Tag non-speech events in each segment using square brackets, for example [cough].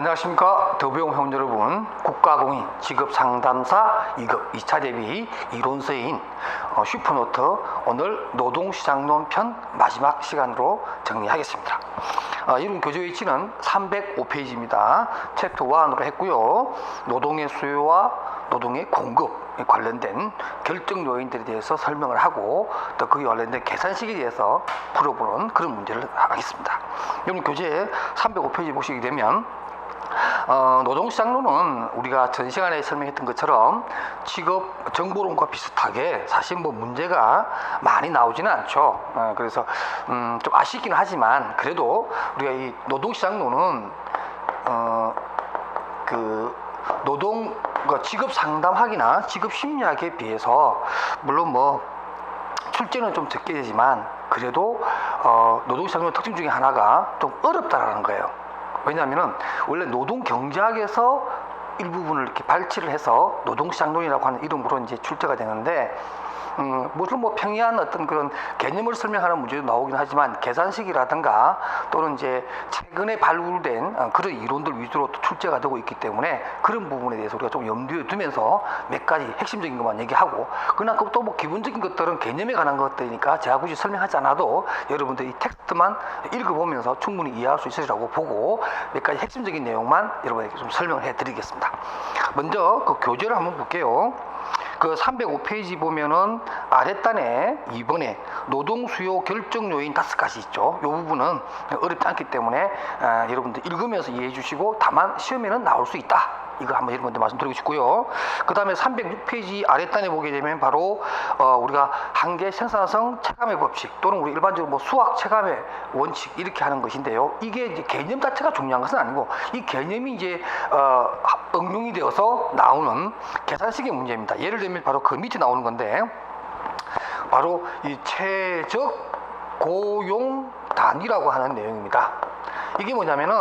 안녕하십니까? 더부영 회원 여러분 국가공인 직업상담사 2급 2차 대비 이론서인 어, 슈퍼노트 오늘 노동시장론 편 마지막 시간으로 정리하겠습니다. 어, 이론 교재 위치는 305페이지입니다. 챕터 1으로 했고요. 노동의 수요와 노동의 공급에 관련된 결정 요인들에 대해서 설명을 하고 또 그에 관련된 계산식에 대해서 풀어보는 그런 문제를 하겠습니다. 여러분 교재 305페이지 보시게 되면 어, 노동시장론은 우리가 전 시간에 설명했던 것처럼 직업 정보론과 비슷하게 사실 뭐 문제가 많이 나오지는 않죠. 어, 그래서 음, 좀 아쉽긴 하지만 그래도 우리가 이 노동시장론은 어, 그 노동 그 직업 상담학이나 직업 심리학에 비해서 물론 뭐 출제는 좀 적게 되지만 그래도 어, 노동시장론 특징 중에 하나가 좀 어렵다라는 거예요. 왜냐하면은 원래 노동 경제학에서 일부분을 이렇게 발치를 해서 노동시장론이라고 하는 이름으로 이제 출제가 되는데 음, 물론 뭐 평이한 어떤 그런 개념을 설명하는 문제도 나오긴 하지만 계산식이라든가 또는 이제 최근에 발굴된 어, 그런 이론들 위주로 또 출제가 되고 있기 때문에 그런 부분에 대해서 우리가 좀 염두에 두면서 몇 가지 핵심적인 것만 얘기하고 그러나 또 뭐 기본적인 것들은 개념에 관한 것들이니까 제가 굳이 설명하지 않아도 여러분들이 이 텍스트만 읽어보면서 충분히 이해할 수 있으리라고 보고 몇 가지 핵심적인 내용만 여러분에게 좀 설명을 해드리겠습니다. 먼저 그 교재를 한번 볼게요. 그 305페이지 보면은 아랫단에 2번에 노동 수요 결정 요인 다섯 가지 있죠. 이 부분은 어렵지 않기 때문에 아, 여러분들 읽으면서 이해해 주시고 다만 시험에는 나올 수 있다. 이거 한번 여러분들 말씀드리고 싶고요. 그 다음에 306페이지 아랫단에 보게 되면 바로 어, 우리가 한계 생산성 체감의 법칙 또는 우리 일반적으로 뭐 수학 체감의 원칙 이렇게 하는 것인데요. 이게 이제 개념 자체가 중요한 것은 아니고 이 개념이 이제 어, 응용이 되어서 나오는 계산식의 문제입니다. 예를 들면 바로 그 밑에 나오는 건데 바로 이 최적 고용 단위라고 하는 내용입니다. 이게 뭐냐면은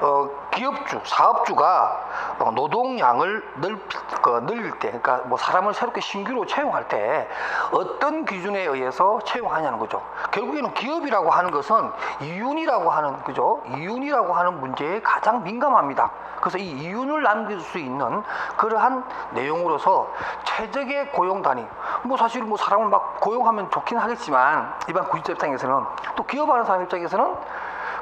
어, 기업주, 사업주가 어, 노동량을 넓, 그, 늘릴 때, 그러니까 뭐 사람을 새롭게 신규로 채용할 때 어떤 기준에 의해서 채용하냐는 거죠. 결국에는 기업이라고 하는 것은 이윤이라고 하는 그죠? 이윤이라고 하는 문제에 가장 민감합니다. 그래서 이 이윤을 남길 수 있는 그러한 내용으로서 최적의 고용 단위. 뭐 사실 뭐 사람을 막 고용하면 좋긴 하겠지만 일반 구직자 입장에서는 또 기업하는 사람 입장에서는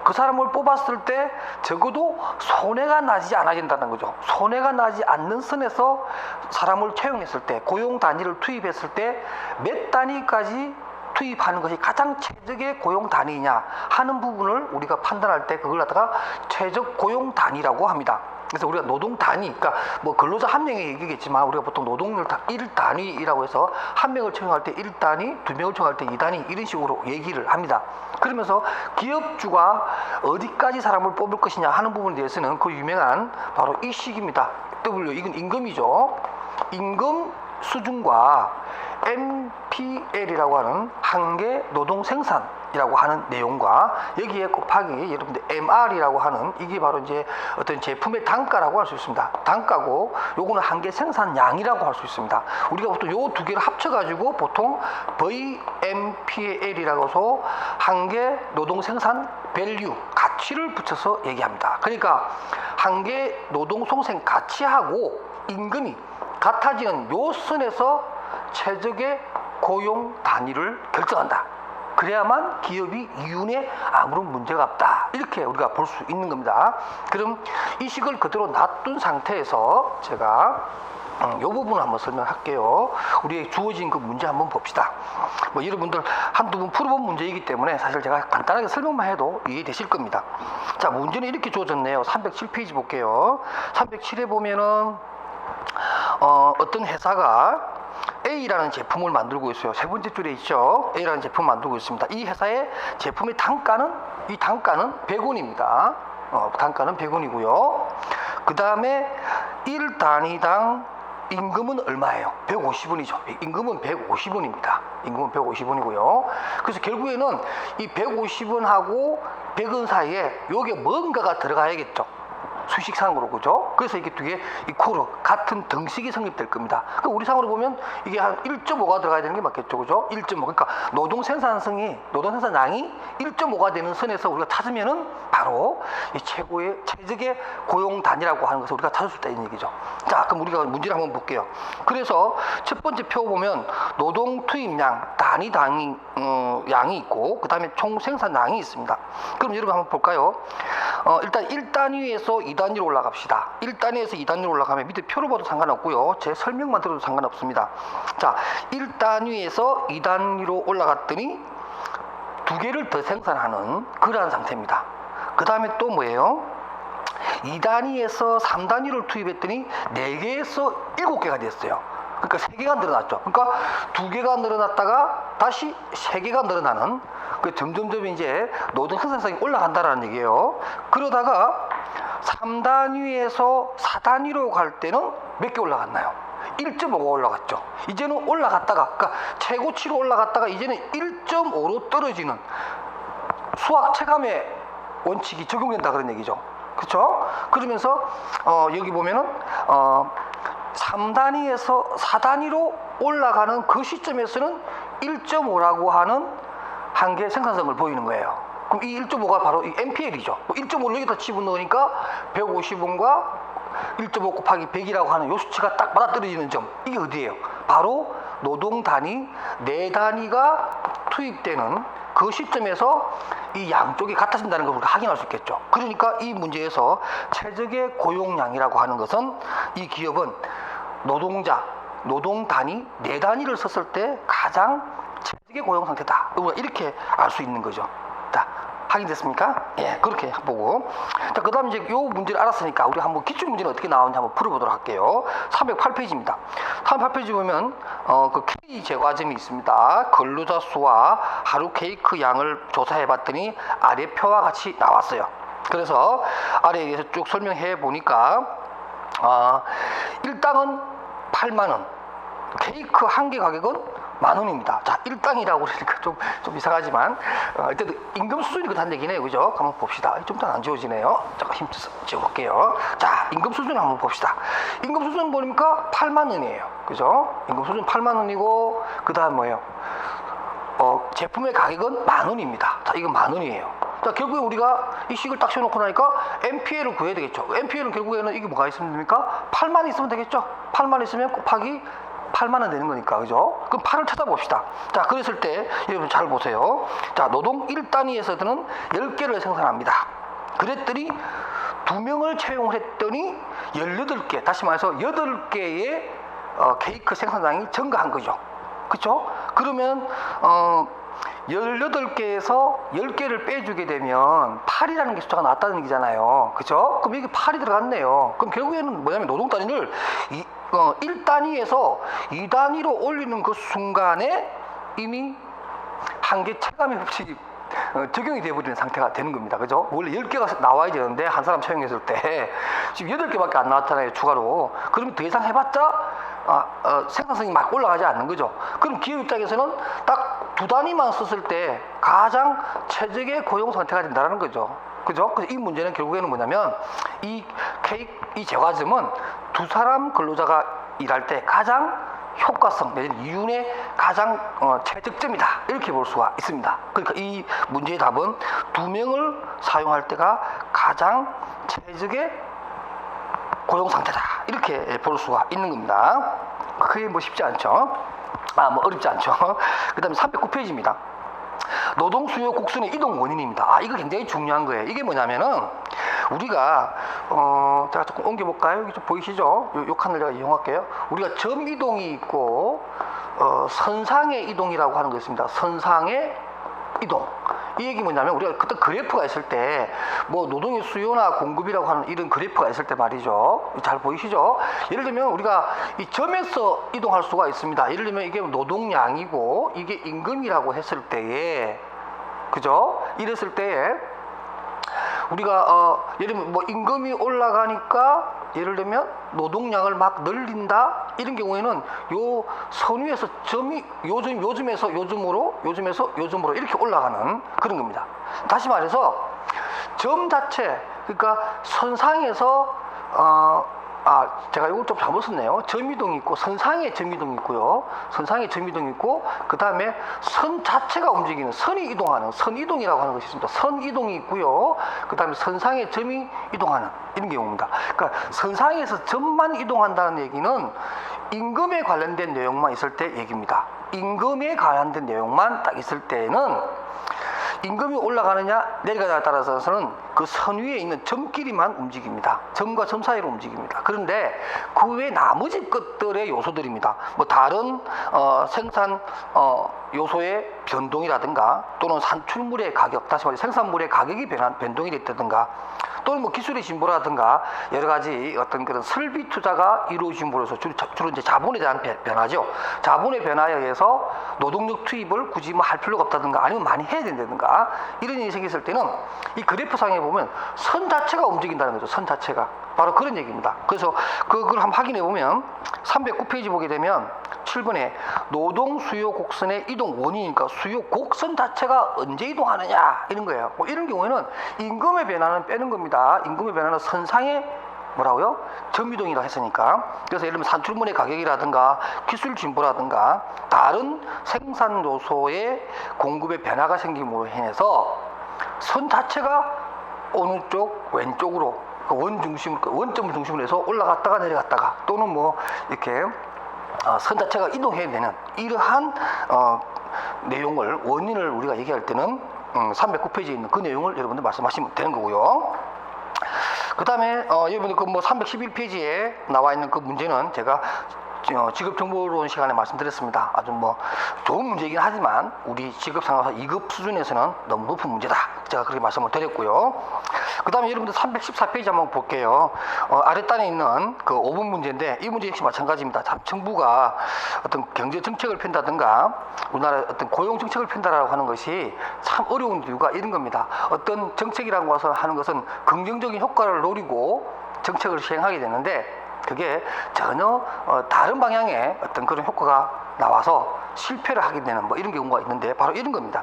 그 사람을 뽑았을 때 적어도 손해가 나지 않아진다는 거죠. 손해가 나지 않는 선에서 사람을 채용했을 때 고용 단위를 투입했을 때 몇 단위까지 투입하는 것이 가장 최적의 고용 단위냐 하는 부분을 우리가 판단할 때 그걸 갖다가 최적 고용 단위라고 합니다. 그래서 우리가 노동 단위, 그러니까 뭐 근로자 한 명의 얘기겠지만 우리가 보통 노동률 다 1단위라고 해서 한 명을 채용할 때 1단위, 두 명을 채용할 때 2단위 이런 식으로 얘기를 합니다. 그러면서 기업주가 어디까지 사람을 뽑을 것이냐 하는 부분에 대해서는 그 유명한 바로 이 식입니다. W 이건 임금이죠. 임금 수준과 MPL이라고 하는 한계 노동 생산이라고 하는 내용과 여기에 곱하기 여러분들 MR이라고 하는 이게 바로 이제 어떤 제품의 단가라고 할 수 있습니다. 단가고 요거는 한계 생산량이라고 할 수 있습니다. 우리가 보통 요 두 개를 합쳐가지고 보통 VMPL이라고 해서 한계 노동 생산 밸류 가치를 붙여서 얘기합니다. 그러니까 한계 노동 송생 가치하고 임금이 같아지는 요 선에서 최적의 고용 단위를 결정한다. 그래야만 기업이 이윤에 아무런 문제가 없다. 이렇게 우리가 볼 수 있는 겁니다. 그럼 이 식을 그대로 놔둔 상태에서 제가 음, 요 부분을 한번 설명할게요. 우리의 주어진 그 문제 한번 봅시다. 뭐 여러분들 한두 번 풀어본 문제이기 때문에 사실 제가 간단하게 설명만 해도 이해되실 겁니다. 자, 문제는 이렇게 주어졌네요. 307페이지 볼게요. 307에 보면은 어, 어떤 회사가 A라는 제품을 만들고 있어요. 세 번째 줄에 있죠. A라는 제품을 만들고 있습니다. 이 회사의 제품의 단가는 이 단가는 100원입니다. 어, 단가는 100원이고요. 그 다음에 1 단위당 임금은 얼마예요? 150원이죠. 임금은 150원입니다. 임금은 150원이고요. 그래서 결국에는 이 150원하고 100원 사이에 요게 뭔가가 들어가야겠죠. 수식상으로 그죠? 그래서 이게 두개 이코르 같은 등식이 성립될 겁니다. 그 우리 상으로 보면 이게 한 1.5가 들어가야 되는 게 맞겠죠, 그죠? 1.5 그러니까 노동 생산성이 노동 생산량이 1.5가 되는 선에서 우리가 찾으면은 바로 이 최고의 최적의 고용 단위라고 하는 것을 우리가 찾을 수 있다는 얘기죠. 자, 그럼 우리가 문제를 한번 볼게요. 그래서 첫 번째 표 보면 노동 투입량 단위 당위 어, 양이 있고 그 다음에 총 생산량이 있습니다. 그럼 여러분 한번 볼까요? 어, 일단 1단위에서 2단위로 올라갑시다. 1단위에서 2단위로 올라가면 밑에 표를 봐도 상관없고요. 제 설명만 들어도 상관없습니다. 자, 1단위에서 2단위로 올라갔더니 두 개를 더 생산하는 그러한 상태입니다. 그 다음에 또 뭐예요? 2단위에서 3단위를 투입했더니 4개에서 7개가 됐어요. 그러니까 3개가 늘어났죠. 그러니까 2개가 늘어났다가 다시 3개가 늘어나는 그 점점점 이제 노동 생산성이 올라간다는 얘기예요. 그러다가 3단위에서 4단위로 갈 때는 몇 개 올라갔나요? 1.5가 올라갔죠. 이제는 올라갔다가 그러니까 최고치로 올라갔다가 이제는 1.5로 떨어지는 수학 체감의 원칙이 적용된다 그런 얘기죠. 그렇죠? 그러면서 어, 여기 보면은 어, 3단위에서 4단위로 올라가는 그 시점에서는 1.5라고 하는 한계 생산성을 보이는 거예요. 그럼 이 1.5가 바로 이 MPL이죠. 1.5를 여기다 집어넣으니까 150원과 1.5 곱하기 100이라고 하는 요 수치가 딱 맞아떨어지는 점. 이게 어디예요? 바로 노동 단위 네 단위가 투입되는 그 시점에서 이 양쪽이 같아진다는 걸 우리가 확인할 수 있겠죠. 그러니까 이 문제에서 최적의 고용량이라고 하는 것은 이 기업은 노동자, 노동 단위 네 단위를 썼을 때 가장 최적의 고용 상태다. 이렇게 알 수 있는 거죠. 자, 확인됐습니까? 예, 그렇게 보고. 자, 그 다음 이제 요 문제를 알았으니까 우리 한번 기출 문제는 어떻게 나오는지 한번 풀어보도록 할게요. 308페이지입니다. 308페이지 보면, 어, 그 K 제과점이 있습니다. 근로자 수와 하루 케이크 양을 조사해 봤더니 아래 표와 같이 나왔어요. 그래서 아래에서 쭉 설명해 보니까, 아, 일당은 8만원, 케이크 한 개 가격은 만 원입니다. 자, 일당이라고 그러니까 좀, 좀 이상하지만, 어, 일단 임금 수준이 그렇다는 얘기네요. 그죠? 한번 봅시다. 좀 더 안 지워지네요. 잠깐 힘 지워볼게요. 자, 임금 수준 한번 봅시다. 임금 수준 보니까 8만 원이에요. 그죠? 임금 수준 8만 원이고, 그 다음 뭐예요? 어, 제품의 가격은 만 원입니다. 자, 이건 만 원이에요. 자, 결국에 우리가 이 식을 딱 씌워놓고 나니까 MPL을 구해야 되겠죠. MPL은 결국에는 이게 뭐가 있으면 됩니까? 8만 있으면 되겠죠. 8만 있으면 곱하기 8만 원 되는 거니까, 그죠? 그럼 8을 찾아봅시다. 자, 그랬을 때, 여러분 잘 보세요. 자, 노동 1단위에서는 10개를 생산합니다. 그랬더니, 두 명을 채용을 했더니, 18개, 다시 말해서 8개의 어, 케이크 생산량이 증가한 거죠. 그쵸? 그러면, 어, 18개에서 10개를 빼주게 되면 8이라는 게 숫자가 나왔다는 얘기잖아요. 그죠? 그럼 여기 8이 들어갔네요. 그럼 결국에는 뭐냐면 노동 단위를 이, 어, 1단위에서 2단위로 올리는 그 순간에 이미 한계 체감의 법칙이 어, 적용이 되어버리는 상태가 되는 겁니다. 그죠? 원래 10개가 나와야 되는데 한 사람 채용했을 때 [laughs] 지금 8개밖에 안 나왔잖아요. 추가로. 그러면 더 이상 해봤자 아, 어, 생산성이 막 올라가지 않는 거죠. 그럼 기업 입장에서는 딱 두 단위만 썼을 때 가장 최적의 고용 상태가 된다는 거죠. 그죠? 이 문제는 결국에는 뭐냐면 이 케이크, 이 제과점은 두 사람 근로자가 일할 때 가장 효과성 내지는 이윤의 가장 어, 최적점이다 이렇게 볼 수가 있습니다. 그러니까 이 문제의 답은 두 명을 사용할 때가 가장 최적의 고용 상태다 이렇게 볼 수가 있는 겁니다. 그게 뭐 쉽지 않죠. 아, 뭐 어렵지 않죠. [laughs] 그 다음에 309페이지입니다. 노동 수요 곡선의 이동 원인입니다. 아, 이거 굉장히 중요한 거예요. 이게 뭐냐면은 우리가 어, 제가 조금 옮겨 볼까요? 여기 좀 보이시죠? 요, 요 칸을 제가 이용할게요. 우리가 점 이동이 있고 어, 선상의 이동이라고 하는 거 있습니다. 선상의 이동. 이 얘기 뭐냐면 우리가 그때 그래프가 있을 때 뭐 노동의 수요나 공급이라고 하는 이런 그래프가 있을 때 말이죠. 잘 보이시죠? 예를 들면 우리가 이 점에서 이동할 수가 있습니다. 예를 들면 이게 노동량이고 이게 임금이라고 했을 때에 그죠? 이랬을 때에 우리가 어 예를 들면 뭐 임금이 올라가니까 예를 들면 노동량을 막 늘린다 이런 경우에는 요 선위에서 점이 요즘 요즘에서 요즘으로 요즘에서 요즘으로 이렇게 올라가는 그런 겁니다. 다시 말해서 점 자체 그러니까 선상에서 어, 아 제가 이걸 좀 잘못 썼네요. 점이동이 있고 선상에 점이동이 있고요. 선상에 점이동이 있고 그 다음에 선 자체가 움직이는 선이 이동하는 선 이동이라고 하는 것이 있습니다. 선 이동이 있고요. 그 다음에 선상에 점이 이동하는 이런 경우입니다. 그러니까 선상에서 점만 이동한다는 얘기는 임금에 관련된 내용만 있을 때 얘기입니다. 임금에 관련된 내용만 딱 있을 때는 임금이 올라가느냐 내려가냐에 따라서는 그 선 위에 있는 점끼리만 움직입니다. 점과 점 사이로 움직입니다. 그런데 그 외 나머지 것들의 요소들입니다. 뭐 다른 어, 생산 어, 요소의 변동이라든가 또는 산출물의 가격, 다시 말해 생산물의 가격이 변한, 변동이 됐다든가 또는 뭐 기술의 진보라든가 여러 가지 어떤 그런 설비 투자가 이루어짐으로써 주로, 주로 이제 자본에 대한 변- 변화죠. 자본의 변화에 의해서 노동력 투입을 굳이 뭐 할 필요가 없다든가 아니면 많이 해야 된다든가 이런 일이 생겼을 때는 이 그래프상에 보면 선 자체가 움직인다는 거죠. 선 자체가. 바로 그런 얘기입니다. 그래서 그걸 한번 확인해 보면 309페이지 보게 되면 7번에 노동 수요 곡선의 이동 원인이니까 수요 곡선 자체가 언제 이동하느냐 이런 거예요. 뭐 이런 경우에는 임금의 변화는 빼는 겁니다. 임금의 변화는 선상의 뭐라고요? 점이동이라 했으니까. 그래서 예를 들면 산출물의 가격이라든가 기술 진보라든가 다른 생산 요소의 공급의 변화가 생김으로 인해서 선 자체가 어느 쪽 왼쪽으로 그 원 중심 그 원점을 중심으로 해서 올라갔다가 내려갔다가 또는 뭐 이렇게 어, 선 자체가 이동해야 되는 이러한 어, 내용을 원인을 우리가 얘기할 때는 음, 309페이지에 있는 그 내용을 여러분들 말씀하시면 되는 거고요. 그 다음에 어, 여러분들 그 뭐 311페이지에 나와 있는 그 문제는 제가 어, 직업 정보론 시간에 말씀드렸습니다. 아주 뭐 좋은 문제이긴 하지만 우리 직업 상황에서 2급 수준에서는 너무 높은 문제다. 제가 그렇게 말씀을 드렸고요. 그 다음에 여러분들 314페이지 한번 볼게요. 어, 아랫단에 있는 그 5분 문제인데 이 문제 역시 마찬가지입니다. 참 정부가 어떤 경제 정책을 편다든가 우리나라 어떤 고용 정책을 편다라고 하는 것이 참 어려운 이유가 이런 겁니다. 어떤 정책이라고 해서 하는 것은 긍정적인 효과를 노리고 정책을 시행하게 되는데 그게 전혀 어, 다른 방향의 어떤 그런 효과가 나와서 실패를 하게 되는 뭐 이런 경우가 있는데 바로 이런 겁니다.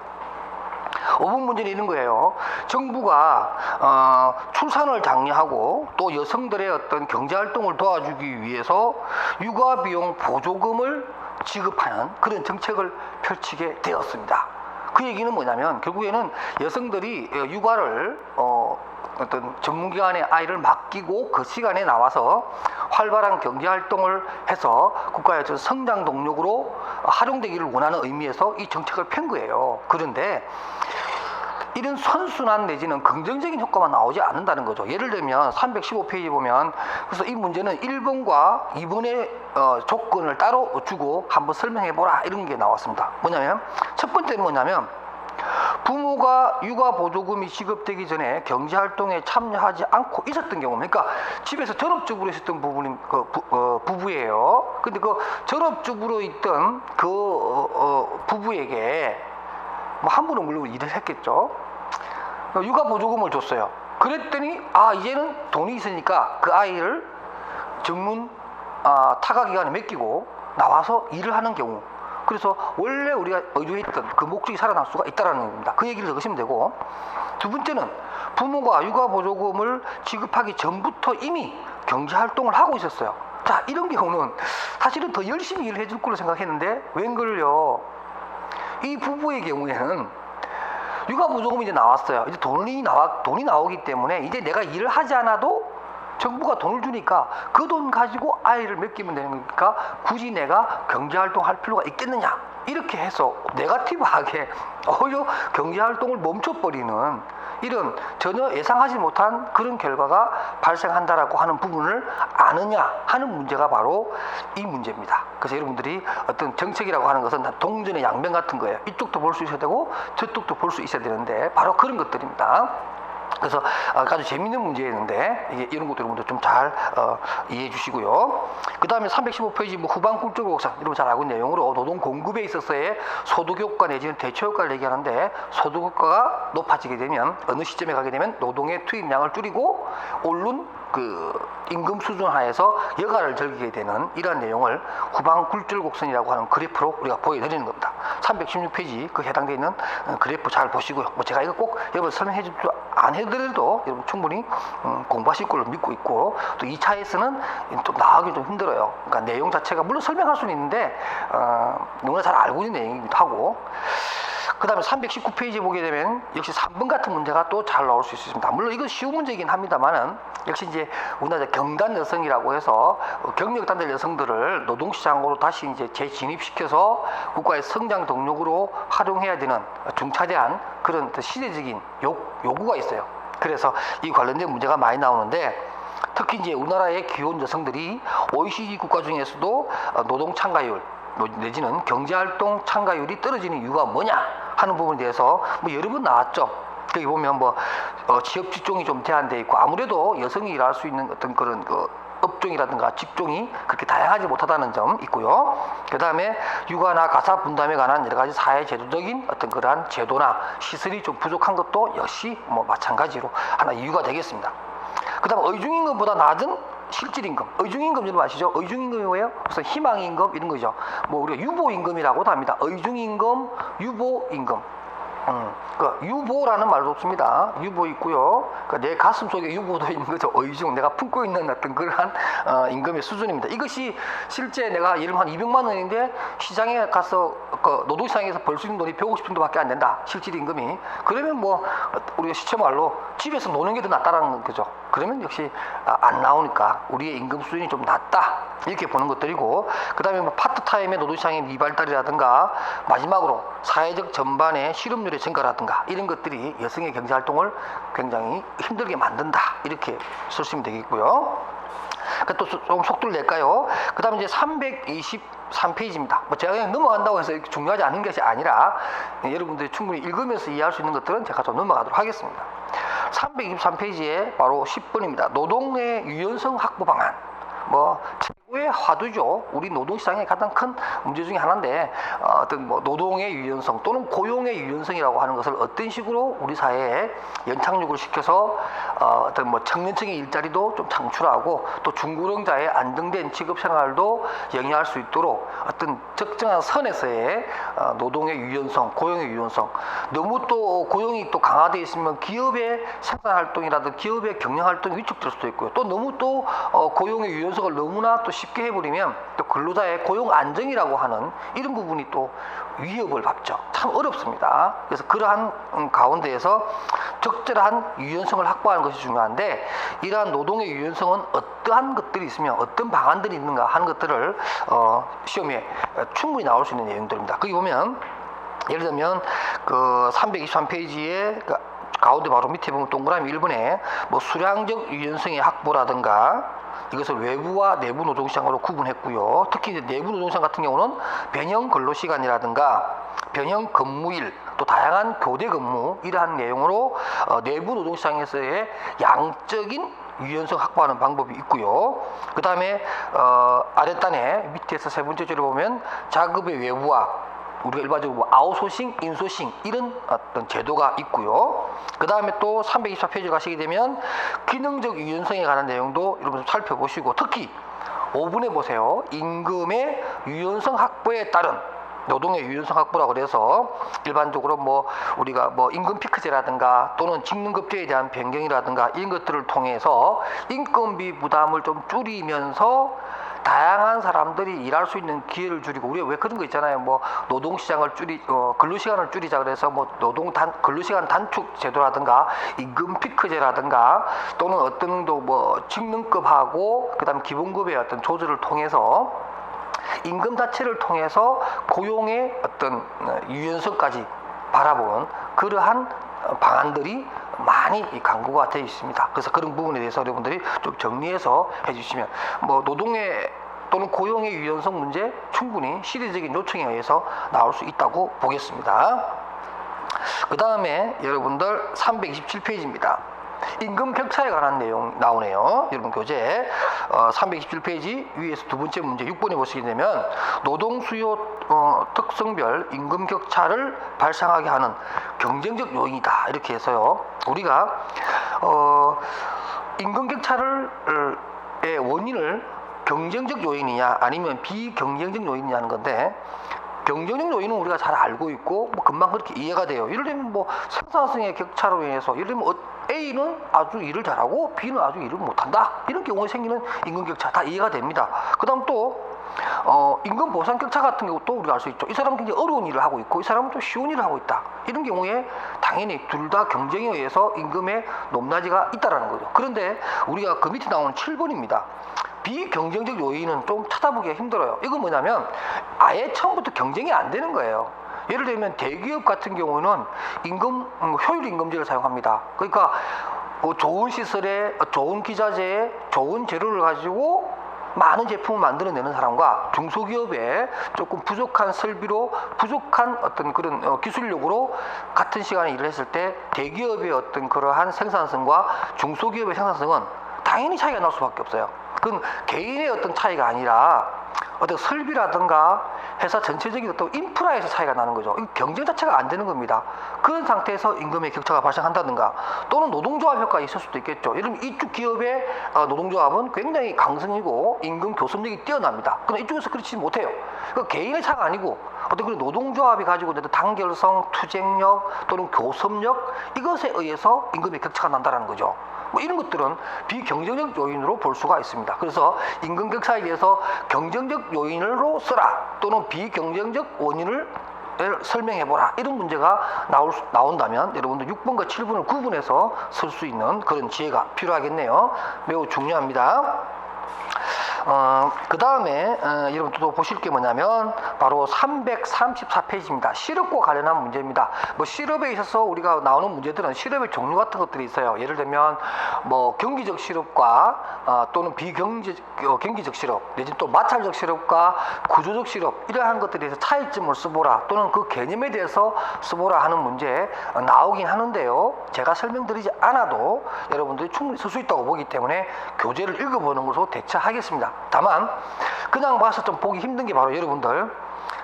5분 문제는 이런 거예요. 정부가 어, 출산을 장려하고 또 여성들의 어떤 경제 활동을 도와주기 위해서 육아 비용 보조금을 지급하는 그런 정책을 펼치게 되었습니다. 그 얘기는 뭐냐면 결국에는 여성들이 어, 육아를 어, 어떤 전문기관에 아이를 맡기고 그 시간에 나와서 활발한 경제 활동을 해서 국가의 저 성장 동력으로 활용되기를 원하는 의미에서 이 정책을 편 거예요. 그런데 이런 선순환 내지는 긍정적인 효과만 나오지 않는다는 거죠. 예를 들면 315페이지 보면 그래서 이 문제는 1번과 2번의 어, 조건을 따로 주고 한번 설명해 보라 이런 게 나왔습니다. 뭐냐면 첫 번째는 뭐냐면 부모가 육아 보조금이 지급되기 전에 경제 활동에 참여하지 않고 있었던 경우, 그러니까 집에서 전업주부로 있었던 부분인 그 부, 어, 부부예요. 근데 그 전업주부로 있던 그 어, 어, 부부에게 뭐한 분은 물론 일을 했겠죠. 육아 보조금을 줬어요. 그랬더니 아 이제는 돈이 있으니까 그 아이를 전문 아, 타가 기관에 맡기고 나와서 일을 하는 경우 그래서 원래 우리가 의도했던 그 목적이 살아날 수가 있다라는 겁니다. 그 얘기를 적으시면 되고 두 번째는 부모가 육아 보조금을 지급하기 전부터 이미 경제 활동을 하고 있었어요. 자 이런 경우는 사실은 더 열심히 일을 해줄 거로 생각했는데 웬걸요? 이 부부의 경우에는 육아 보조금이 이제 나왔어요. 이제 돈이 나와 돈이 나오기 때문에 이제 내가 일을 하지 않아도 정부가 돈을 주니까 그 돈 가지고 아이를 맡기면 되는 거니까 굳이 내가 경제 활동 할 필요가 있겠느냐 이렇게 해서 네가티브하게 오히려 경제 활동을 멈춰버리는 이런 전혀 예상하지 못한 그런 결과가 발생한다라고 하는 부분을 아느냐 하는 문제가 바로 이 문제입니다. 그래서 여러분들이 어떤 정책이라고 하는 것은 다 동전의 양면 같은 거예요. 이쪽도 볼 수 있어야 되고 저쪽도 볼 수 있어야 되는데 바로 그런 것들입니다. 그래서 아, 아주 재밌는 문제였는데 이게 이런 것들 여러분들 좀 잘 어, 이해해 주시고요. 그 다음에 315페이지 뭐 후반 꿀적 곡선 여러분 잘 알고 있는 내용으로 노동 공급에 있어서의 소득 효과 내지는 대체 효과를 얘기하는데 소득 효과가 높아지게 되면 어느 시점에 가게 되면 노동의 투입량을 줄이고 오른 그 임금 수준 하에서 여가를 즐기게 되는 이러한 내용을 후방 굴절 곡선이라고 하는 그래프로 우리가 보여드리는 겁니다. 316페이지 그 해당되어 있는 어, 그래프 잘 보시고요. 뭐 제가 이거 꼭 여러분 설명해 주도 안 해드려도 여러분 충분히 음, 공부하실 걸로 믿고 있고 또 2차에서는 좀 나가기 좀 힘들어요. 그러니까 내용 자체가 물론 설명할 수는 있는데 어, 너무나 잘 알고 있는 내용이기도 하고 그 다음에 319페이지 보게 되면 역시 3번 같은 문제가 또 잘 나올 수 있습니다. 물론 이건 쉬운 문제이긴 합니다만은 역시 이제 우리나라 경단 여성이라고 해서 어, 경력단들 여성들을 노동시장으로 다시 이제 재진입시켜서 국가의 성장 동력으로 활용해야 되는 중차대한 그런 시대적인 요, 요구가 있어요. 그래서 이 관련된 문제가 많이 나오는데 특히 이제 우리나라의 기혼 여성들이 OECD 국가 중에서도 어, 노동 참가율 뭐 내지는 경제활동 참가율이 떨어지는 이유가 뭐냐 하는 부분에 대해서 뭐 여러 번 나왔죠. 여기 보면 뭐 어, 지역 직종이 좀 제한돼 있고 아무래도 여성이 일할 수 있는 어떤 그런 그 업종이라든가 직종이 그렇게 다양하지 못하다는 점 있고요. 그 다음에 육아나 가사 분담에 관한 여러 가지 사회 제도적인 어떤 그러한 제도나 시설이 좀 부족한 것도 역시 뭐 마찬가지로 하나 이유가 되겠습니다. 그 다음 의중임금보다 낮은 실질임금. 의중임금 여러분 아시죠? 의중임금이 뭐예요? 무슨 희망임금 이런 거죠. 뭐 우리가 유보임금이라고도 합니다. 의중임금, 유보임금. 음, 그 유보라는 말도 없습니다. 유보 있고요. 그내 가슴 속에 유보도 있는 거죠. 의중, 내가 품고 있는 어떤 그러한 어, 임금의 수준입니다. 이것이 실제 내가 예를 한 200만 원인데 시장에 가서 그 노동시장에서 벌 수 있는 돈이 150 정도밖에 안 된다. 실질 임금이. 그러면 뭐 우리가 시체 말로 집에서 노는 게 더 낫다라는 거죠. 그러면 역시 아, 안 나오니까 우리의 임금 수준이 좀 낮다. 이렇게 보는 것들이고 그다음에 뭐 파트타임의 노동시장의 미발달이라든가 마지막으로 사회적 전반의 실업률 의 증가라든가 이런 것들이 여성의 경제 활동을 굉장히 힘들게 만든다. 이렇게 쓰시면 되겠고요. 그또좀 속도를 낼까요? 그 다음에 이제 323페이지입니다. 뭐 제가 그냥 넘어간다고 해서 중요하지 않은 것이 아니라 예, 여러분들이 충분히 읽으면서 이해할 수 있는 것들은 제가 좀 넘어가도록 하겠습니다. 323페이지에 바로 10번입니다. 노동의 유연성 확보 방안. 뭐 최고의 화두죠. 우리 노동시장의 가장 큰 문제 중에 하나인데 어, 어떤 뭐 노동의 유연성 또는 고용의 유연성이라고 하는 것을 어떤 식으로 우리 사회에 연착륙을 시켜서 어, 어떤 뭐 청년층의 일자리도 좀 창출하고 또 중고령자의 안정된 직업 생활도 영위할 수 있도록 어떤 적정한 선에서의 어, 노동의 유연성, 고용의 유연성 너무 또 고용이 또 강화되어 있으면 기업의 생산 활동이라든 기업의 경영 활동이 위축될 수도 있고요. 또 너무 또 어, 고용의 유연성을 너무나 또 쉽게 해버리면 또 근로자의 고용 안정이라고 하는 이런 부분이 또 위협을 받죠. 참 어렵습니다. 그래서 그러한 음, 가운데에서 적절한 유연성을 확보하는 것이 중요한데 이러한 노동의 유연성은 어떠한 것들이 있으면 어떤 방안들이 있는가 하는 것들을 어, 시험에 충분히 나올 수 있는 내용들입니다. 거기 보면 예를 들면 그 323페이지에 그 가운데 바로 밑에 보면 동그라미 1번에 뭐 수량적 유연성의 확보라든가 이것을 외부와 내부 노동시장으로 구분했고요. 특히 내부 노동시장 같은 경우는 변형 근로시간이라든가 변형 근무일 또 다양한 교대 근무 이러한 내용으로 어, 내부 노동시장에서의 양적인 유연성 확보하는 방법이 있고요. 그 다음에 어, 아랫단에 밑에서 세 번째 줄을 보면 작업의 외부와 우리가 일반적으로 뭐 아웃소싱, 인소싱 이런 어떤 제도가 있고요. 그 다음에 또 324페이지 가시게 되면 기능적 유연성에 관한 내용도 여러분 좀 살펴보시고 특히 5분에 보세요. 임금의 유연성 확보에 따른 노동의 유연성 확보라고 그래서 일반적으로 뭐 우리가 뭐 임금 피크제라든가 또는 직능급제에 대한 변경이라든가 이런 것들을 통해서 인건비 부담을 좀 줄이면서 다양한 사람들이 일할 수 있는 기회를 줄이고 우리가 왜 그런 거 있잖아요. 뭐 노동 시장을 줄이 어, 근로 시간을 줄이자 그래서 뭐 노동 단 근로 시간 단축 제도라든가 임금 피크제라든가 또는 어떤 정도 뭐 직능급하고 그다음 기본급의 어떤 조절을 통해서 임금 자체를 통해서 고용의 어떤 어, 유연성까지 바라본 그러한 어, 방안들이 많이 이 강구가 되어 있습니다. 그래서 그런 부분에 대해서 여러분들이 좀 정리해서 해주시면 뭐 노동의 또는 고용의 유연성 문제 충분히 시대적인 요청에 의해서 나올 수 있다고 보겠습니다. 그 다음에 여러분들 327페이지입니다. 임금 격차에 관한 내용 나오네요. 여러분 교재 어, 327페이지 위에서 두 번째 문제 6번에 보시게 되면 노동 수요 어, 특성별 임금 격차를 발생하게 하는 경쟁적 요인이다 이렇게 해서요. 우리가 어, 임금 격차를 의 원인을 경쟁적 요인이냐 아니면 비경쟁적 요인이냐는 건데 경쟁력 요인은 우리가 잘 알고 있고 뭐 금방 그렇게 이해가 돼요. 예를 들면 뭐 생산성의 격차로 인해서 예를 들면 어- A는 아주 일을 잘하고 B는 아주 일을 못한다. 이런 경우에 생기는 임금 격차 다 이해가 됩니다. 그 다음 또 어, 임금 보상 격차 같은 경우도 우리가 알 수 있죠. 이 사람은 굉장히 어려운 일을 하고 있고 이 사람은 좀 쉬운 일을 하고 있다. 이런 경우에 당연히 둘 다 경쟁에 의해서 임금의 높낮이가 있다라는 거죠. 그런데 우리가 그 밑에 나오는 7번입니다. 비경쟁적 요인은 좀 찾아보기가 힘들어요. 이건 뭐냐면 아예 처음부터 경쟁이 안 되는 거예요. 예를 들면 대기업 같은 경우는 임금 음, 효율 임금제를 사용합니다. 그러니까 어, 좋은 시설에 어, 좋은 기자재에 좋은 재료를 가지고 많은 제품을 만들어내는 사람과 중소기업에 조금 부족한 설비로 부족한 어떤 그런 어, 기술력으로 같은 시간에 일을 했을 때 대기업의 어떤 그러한 생산성과 중소기업의 생산성은 당연히 차이가 날 수밖에 없어요. 그건 개인의 어떤 차이가 아니라 어떤 설비라든가 회사 전체적인 어떤 인프라에서 차이가 나는 거죠. 이 경쟁 자체가 안 되는 겁니다. 그런 상태에서 임금의 격차가 발생한다든가 또는 노동조합 효과가 있을 수도 있겠죠. 예를 들면 이쪽 기업의 어, 노동조합은 굉장히 강성이고 임금 교섭력이 뛰어납니다. 그러나 이쪽에서 그렇지 못해요. 그 개인의 차가 아니고 어떤 그런 노동조합이 가지고 있는 단결성, 투쟁력 또는 교섭력 이것에 의해서 임금의 격차가 난다는 거죠. 뭐 이런 것들은 비경쟁적 요인으로 볼 수가 있습니다. 그래서 임금 격차에 대해서 경쟁적 요인으로 써라 또는 비경쟁적 원인을 설명해 보라 이런 문제가 나올 수- 나온다면 여러분들 6번과 7번을 구분해서 쓸 수 있는 그런 지혜가 필요하겠네요. 매우 중요합니다. 어, 그 다음에 어, 여러분 또 보실 게 뭐냐면 바로 334페이지입니다. 시럽과 관련한 문제입니다. 뭐 시럽에 있어서 우리가 나오는 문제들은 시럽의 종류 같은 것들이 있어요. 예를 들면 뭐 경기적 시럽과 어, 또는 비경제 어, 경기적 시럽 내지는 또 마찰적 시럽과 구조적 시럽 이러한 것들에 대해서 차이점을 써보라 또는 그 개념에 대해서 써보라 하는 문제 어, 나오긴 하는데요. 제가 설명드리지 않아도 여러분들이 충분히 쓸 수 있다고 보기 때문에 교재를 읽어보는 것으로 대처하겠습니다. 다만 그냥 봐서 좀 보기 힘든 게 바로 여러분들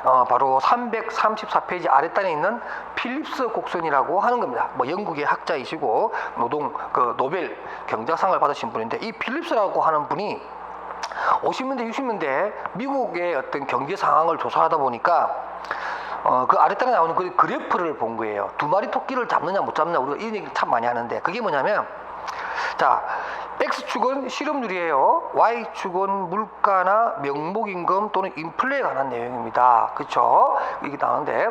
어, 바로 334페이지 아랫단에 있는 필립스 곡선이라고 하는 겁니다. 뭐 영국의 학자이시고 노동 그 노벨 경제상을 받으신 분인데 이 필립스라고 하는 분이 50년대 60년대 미국의 어떤 경제 상황을 조사하다 보니까 어, 그 아랫단에 나오는 그 그래프를 본 거예요. 두 마리 토끼를 잡느냐 못 잡느냐 우리가 이런 얘기를 참 많이 하는데 그게 뭐냐면 자, X축은 실업률이에요. Y축은 물가나 명목임금 또는 인플레에 관한 내용입니다. 그렇죠? 이게 나오는데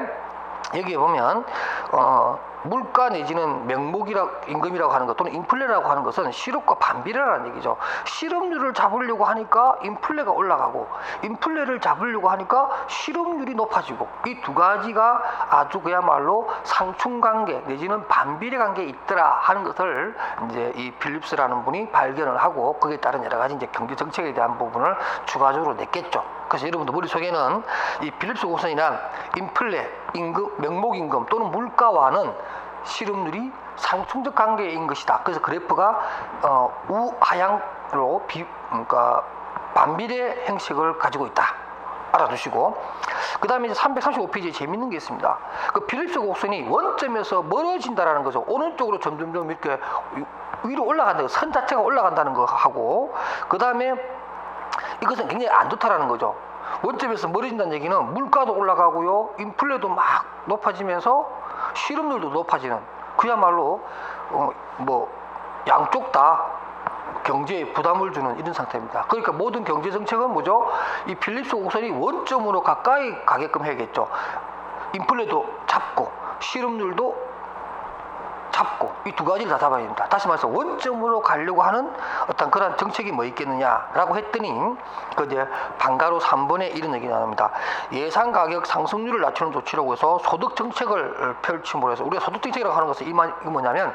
여기에 보면 어, 물가 내지는 명목이라 임금이라고 하는 것 또는 인플레라고 하는 것은 실업과 반비례라는 얘기죠. 실업률을 잡으려고 하니까 인플레가 올라가고 인플레를 잡으려고 하니까 실업률이 높아지고 이 두 가지가 아주 그야말로 상충 관계 내지는 반비례 관계에 있더라 하는 것을 이제 이 필립스라는 분이 발견을 하고 거기에 따른 여러 가지 이제 경제 정책에 대한 부분을 추가적으로 냈겠죠. 그래서 여러분들 머릿속에는 이 필립스 곡선이란 인플레, 임금, 명목임금 또는 물가와는 실업률이 상충적 관계인 것이다. 그래서 그래프가 어, 우하향으로 비, 그러니까 반비례 형식을 가지고 있다. 알아두시고 그 다음에 이제 335페이지에 재밌는 게 있습니다. 그 필립스 곡선이 원점에서 멀어진다라는 거죠. 오른쪽으로 점점점 이렇게 위로 올라간다. 그선 자체가 올라간다는 거 하고 그 다음에 이것은 굉장히 안 좋다라는 거죠. 원점에서 멀어진다는 얘기는 물가도 올라가고요, 인플레도 막 높아지면서 실업률도 높아지는 그야말로 어, 뭐 양쪽 다 경제에 부담을 주는 이런 상태입니다. 그러니까 모든 경제 정책은 뭐죠? 이 필립스 곡선이 원점으로 가까이 가게끔 해야겠죠. 인플레도 잡고 실업률도 잡고 이 두 가지를 다 잡아야 됩니다. 다시 말해서 원점으로 가려고 하는 어떤 그런 정책이 뭐 있겠느냐라고 했더니 그 이제 방가로 3번에 이런 얘기 나옵니다. 예상 가격 상승률을 낮추는 조치라고 해서 소득 정책을 펼침으로 해서 우리가 소득 정책이라고 하는 것은 이 말- 이게 뭐냐면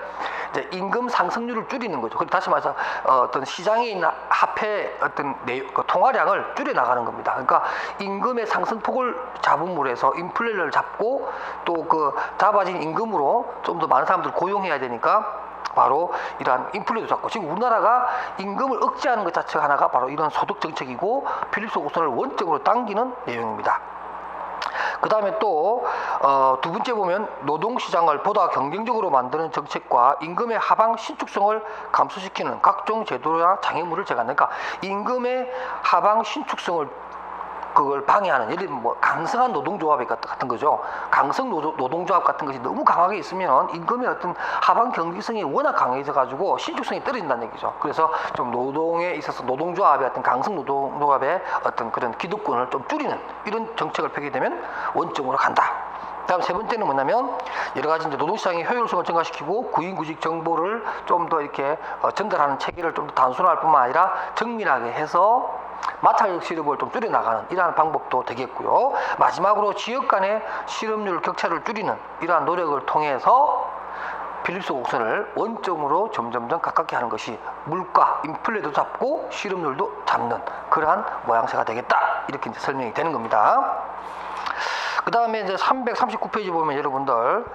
이제 임금 상승률을 줄이는 거죠. 그리고 다시 말해서 어, 어떤 시장에 있는 화폐 어떤 내, 그 통화량을 줄여 나가는 겁니다. 그러니까 임금의 상승폭을 잡음으로 해서 인플레를 잡고 또 그 잡아진 임금으로 좀 더 많은 사람들 고용 해야 되니까 바로 이러한 인플레도 잡고 지금 우리나라가 임금을 억제하는 것 자체가 하나가 바로 이런 소득 정책이고 필립스 곡선을 원점으로 당기는 내용입니다. 그 다음에 또, 어, 두 번째 보면 노동시장을 보다 경쟁적으로 만드는 정책과 임금의 하방 신축성을 감소시키는 각종 제도나 장애물을 제거하는, 그러니까 임금의 하방 신축성을 그걸 방해하는 예를 들면 뭐 강성한 노동조합 같은 거죠. 강성 노조- 노동조합 같은 것이 너무 강하게 있으면 임금의 어떤 하방 경직성이 워낙 강해져 가지고 신축성이 떨어진다는 얘기죠. 그래서 좀 노동에 있어서 노동조합의 어떤 강성 노동조합의 어떤 그런 기득권을 좀 줄이는 이런 정책을 펴게 되면 원점으로 간다. 다음 세 번째는 뭐냐면 여러 가지 이제 노동시장의 효율성을 증가시키고 구인구직 정보를 좀 더 이렇게 어, 전달하는 체계를 좀 더 단순화할 뿐만 아니라 정밀하게 해서 마찰력 실업을 좀 줄여나가는 이러한 방법도 되겠고요. 마지막으로 지역 간의 실업률 격차를 줄이는 이러한 노력을 통해서 필립스 곡선을 원점으로 점점점 가깝게 하는 것이 물가, 인플레도 잡고 실업률도 잡는 그러한 모양새가 되겠다. 이렇게 이제 설명이 되는 겁니다. 그 다음에 이제 339페이지 보면 여러분들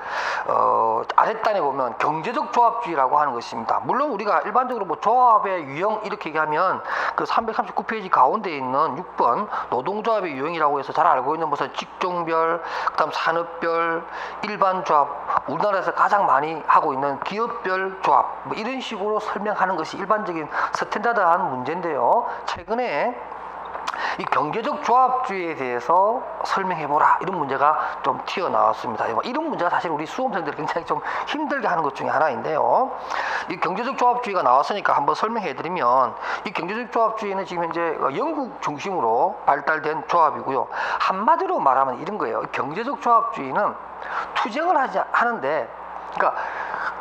어, 아랫단에 보면 경제적 조합주의라고 하는 것입니다. 물론 우리가 일반적으로 뭐 조합의 유형 이렇게 얘기하면 그 339페이지 가운데 있는 6번 노동조합의 유형이라고 해서 잘 알고 있는 무슨 직종별, 그다음 산업별, 일반 조합, 우리나라에서 가장 많이 하고 있는 기업별 조합 뭐 이런 식으로 설명하는 것이 일반적인 스탠다드한 문제인데요. 최근에 이 경제적 조합주의에 대해서 설명해보라 이런 문제가 좀 튀어나왔습니다. 뭐 이런 문제가 사실 우리 수험생들이 굉장히 좀 힘들게 하는 것 중에 하나인데요. 이 경제적 조합주의가 나왔으니까 한번 설명해드리면 이 경제적 조합주의는 지금 현재 영국 중심으로 발달된 조합이고요. 한마디로 말하면 이런 거예요. 경제적 조합주의는 투쟁을 하지 하는데, 그러니까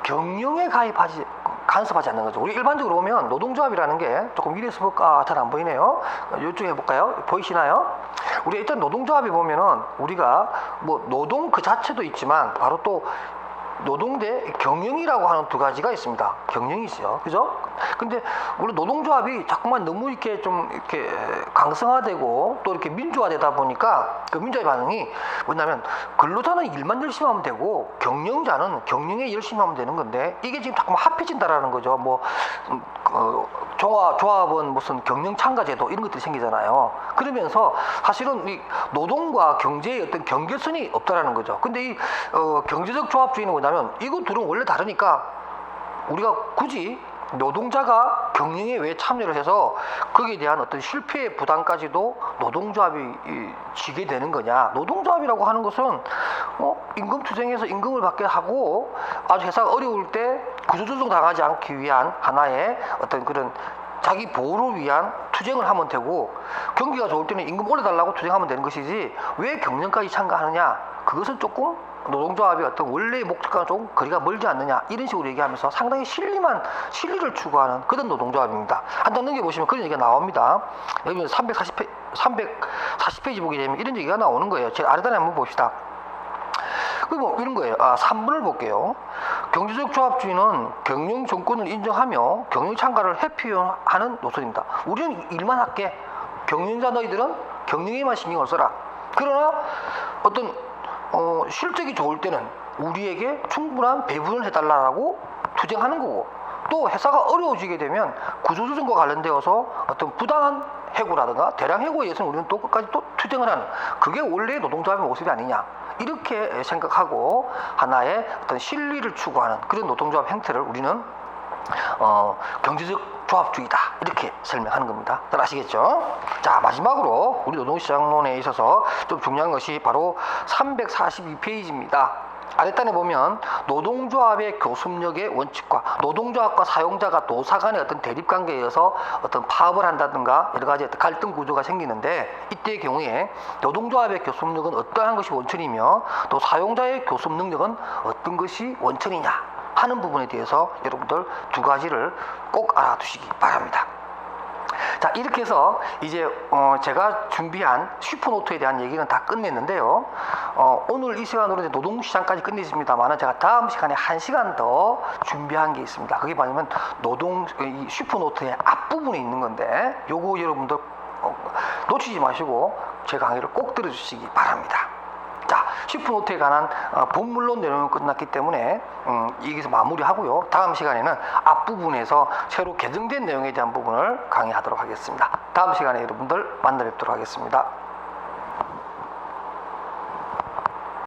경영에 가입하지 간섭하지 않는 거죠. 우리 일반적으로 보면 노동조합이라는 게 조금 이래서 볼까 잘 안 보이네요. 이쪽 해볼까요? 보이시나요? 우리 일단 노동조합에 보면은 우리가 뭐 노동 그 자체도 있지만 바로 또 노동 대 경영이라고 하는 두 가지가 있습니다. 경영이 있어요. 그죠? 근데 우리 노동조합이 자꾸만 너무 이렇게 좀 이렇게 강성화되고 또 이렇게 민주화되다 보니까 그 민주화의 반응이 뭐냐면 근로자는 일만 열심히 하면 되고 경영자는 경영에 열심히 하면 되는 건데 이게 지금 자꾸만 합해진다라는 거죠. 뭐 음, 어, 조합, 조합은 무슨 경영 참가제도 이런 것들이 생기잖아요. 그러면서 사실은 이 노동과 경제의 어떤 경계선이 없다라는 거죠. 근데 이 어, 경제적 조합주의는 뭐냐면 이거 둘은 원래 다르니까 우리가 굳이 노동자가 경영에 왜 참여를 해서 거기에 대한 어떤 실패의 부담까지도 노동조합이 이, 지게 되는 거냐. 노동조합이라고 하는 것은 어, 임금 투쟁에서 임금을 받게 하고 아주 회사가 어려울 때 구조조정 당하지 않기 위한 하나의 어떤 그런 자기 보호를 위한 투쟁을 하면 되고 경기가 좋을 때는 임금 올려달라고 투쟁하면 되는 것이지 왜 경영까지 참가하느냐 그것은 조금 노동조합의 어떤 원래의 목적과 좀 거리가 멀지 않느냐 이런 식으로 얘기하면서 상당히 실리만 실리를 추구하는 그런 노동조합입니다. 한번 넘겨보시면 그런 얘기가 나옵니다. 여기 340페, 340페이지 보게 되면 이런 얘기가 나오는 거예요. 제 아래단에 한번 봅시다. 그뭐 이런 거예요. 아, 3번을 볼게요. 경제적 조합주의는 경영 정권을 인정하며 경영 참가를 회피하는 노선입니다. 우리는 일만 할게. 경영자 너희들은 경영에만 신경을 써라. 그러나 어떤 어, 실적이 좋을 때는 우리에게 충분한 배분을 해달라고 투쟁하는 거고 또 회사가 어려워지게 되면 구조조정과 관련되어서 어떤 부당한 해고라든가 대량 해고에 의해서는 우리는 또 끝까지 또 투쟁을 하는 그게 원래 노동조합의 모습이 아니냐 이렇게 생각하고 하나의 어떤 실리를 추구하는 그런 노동조합 행태를 우리는 어, 경제적 조합주의다 이렇게 설명하는 겁니다. 잘 아시겠죠? 자 마지막으로 우리 노동시장론에 있어서 좀 중요한 것이 바로 342페이지입니다. 아랫단에 보면 노동조합의 교섭력의 원칙과 노동조합과 사용자가 노사 간의 어떤 대립 관계에 의해서 어떤 파업을 한다든가 여러 가지 갈등 구조가 생기는데 이때의 경우에 노동조합의 교섭력은 어떠한 것이 원천이며 또 사용자의 교섭 능력은 어떤 것이 원천이냐 하는 부분에 대해서 여러분들 두 가지를 꼭 알아두시기 바랍니다. 자 이렇게 해서 이제 어, 제가 준비한 슈퍼노트에 대한 얘기는 다 끝냈는데요. 어, 오늘 이 시간으로 이제 노동시장까지 끝냈습니다만은 제가 다음 시간에 한 시간 더 준비한 게 있습니다. 그게 뭐냐면 노동 이 슈퍼노트의 앞부분에 있는 건데 요거 여러분들 어, 놓치지 마시고 제 강의를 꼭 들어주시기 바랍니다. 자, 슈퍼노트에 관한 어, 본문론 내용은 끝났기 때문에 음, 여기서 마무리하고요. 다음 시간에는 앞부분에서 새로 개정된 내용에 대한 부분을 강의하도록 하겠습니다. 다음 시간에 여러분들 만나 뵙도록 하겠습니다.